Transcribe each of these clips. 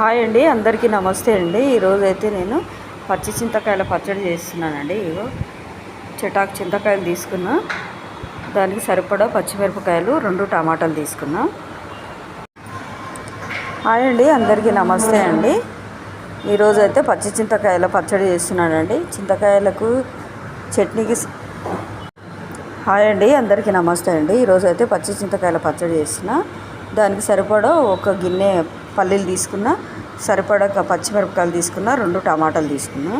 Hi అండి అందరికీ నమస్తే అండి. ఈరోజు అయితే నేను పచ్చి చింతకాయల పచ్చడి చేస్తున్నానండి. ఇగో చెటాకు చింతకాయలు తీసుకున్నా. దానికి సరిపడా పచ్చిమిరపకాయలు రెండు టమాటాలు తీసుకున్నా. హాయ్ అండి అందరికీ నమస్తే అండి. ఈరోజు అయితే పచ్చి చింతకాయల పచ్చడి చేస్తున్నానండి. చింతకాయలకు చట్నీకి హాయ్ అండి అందరికీ నమస్తే అండి. ఈరోజు అయితే పచ్చి చింతకాయల పచ్చడి చేసిన దానికి సరిపడా ఒక గిన్నె పల్లీలు తీసుకున్న సరిపడా పచ్చిమిరపకాయలు తీసుకున్న రెండు టమాటాలు తీసుకున్నా.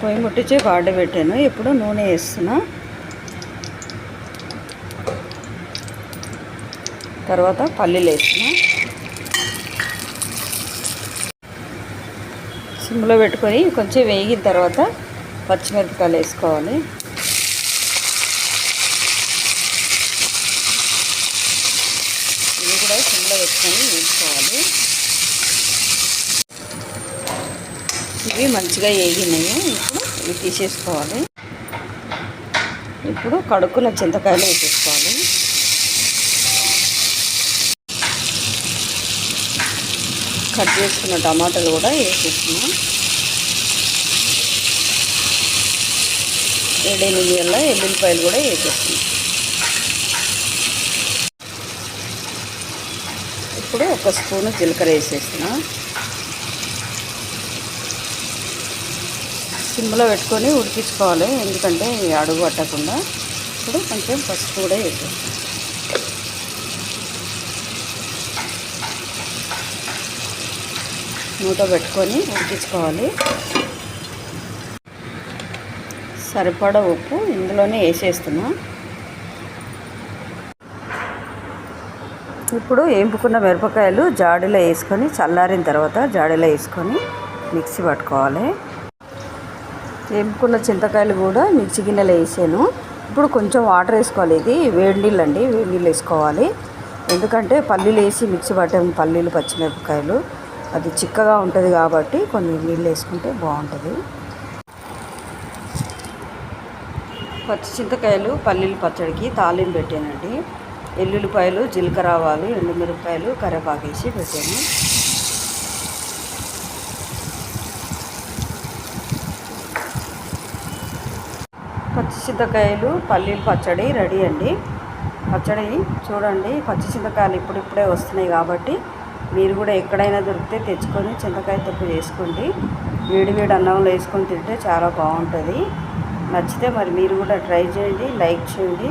పొయ్యి ముట్టించి వాడ పెట్టాను. ఇప్పుడు నూనె వేస్తున్నా. తర్వాత పల్లీలు వేస్తున్నా. సిమ్లో పెట్టుకొని కొంచెం వేగిన తర్వాత పచ్చిమిరపకాయలు వేసుకోవాలి. కూడా సిమ్లో పెట్టుకొని వేసుకోవాలి. ఇవి మంచిగా వేగినాయి ఇప్పుడు ఇవి తీసేసుకోవాలి. ఇప్పుడు కడుక్కున్న చింతకాయలు వేసేసుకోవాలి. కట్ చేసుకున్న టమాటాలు కూడా వేసేస్తున్నాం ఏడెనిమిది వల్ల ఎల్లుల్లిపాయలు కూడా వేసేస్తున్నాం ఇప్పుడు ఒక స్పూను జీలకర్ర వేసేస్తున్నా సిమ్లో పెట్టుకొని ఉడికించుకోవాలి ఎందుకంటే అడుగు పట్టకుండా. ఇప్పుడు కొంచెం పసుపు కూడా వేసేస్తాం మూత పెట్టుకొని ఉడికించుకోవాలి. సరిపడా ఉప్పు ఇందులోనే వేసేస్తున్నాను ఇప్పుడు ఏంపుకున్న మిరపకాయలు జాడీలో వేసుకొని చల్లారిన తర్వాత జాడీలో వేసుకొని మిక్సీ పట్టుకోవాలి. వేంపుకున్న చింతకాయలు కూడా మిక్సీ గిన్నెలో వేసాను. ఇప్పుడు కొంచెం వాటర్ వేసుకోవాలి. ఇది వేడి నీళ్ళు అండి వేడి నీళ్ళు వేసుకోవాలి. ఎందుకంటే పల్లీలు వేసి మిక్సీ పట్టాము పల్లీలు పచ్చిమిరపకాయలు అది చిక్కగా ఉంటుంది కాబట్టి కొన్ని నీళ్ళు వేసుకుంటే బాగుంటుంది. పచ్చి చింతకాయలు పల్లీలు పచ్చడికి తాలింపు పెట్టానండి. ఎల్లుల్లిపాయలు జీలకర్ర ఆవాలు ఎండుమిరపకాయలు కరివేపాకు వేసి పెట్టాను పచ్చి పల్లీలు పచ్చడి రెడీ అండి. పచ్చడి చూడండి పచ్చిశింతకాయలు ఇప్పుడిప్పుడే వస్తున్నాయి కాబట్టి మీరు కూడా ఎక్కడైనా దొరికితే తెచ్చుకొని చింతకాయ తప్పు వేసుకోండి వేడి వేడి అన్నంలో వేసుకొని తింటే చాలా బాగుంటుంది. నచ్చితే మరి మీరు కూడా ట్రై చేయండి లైక్ చేయండి.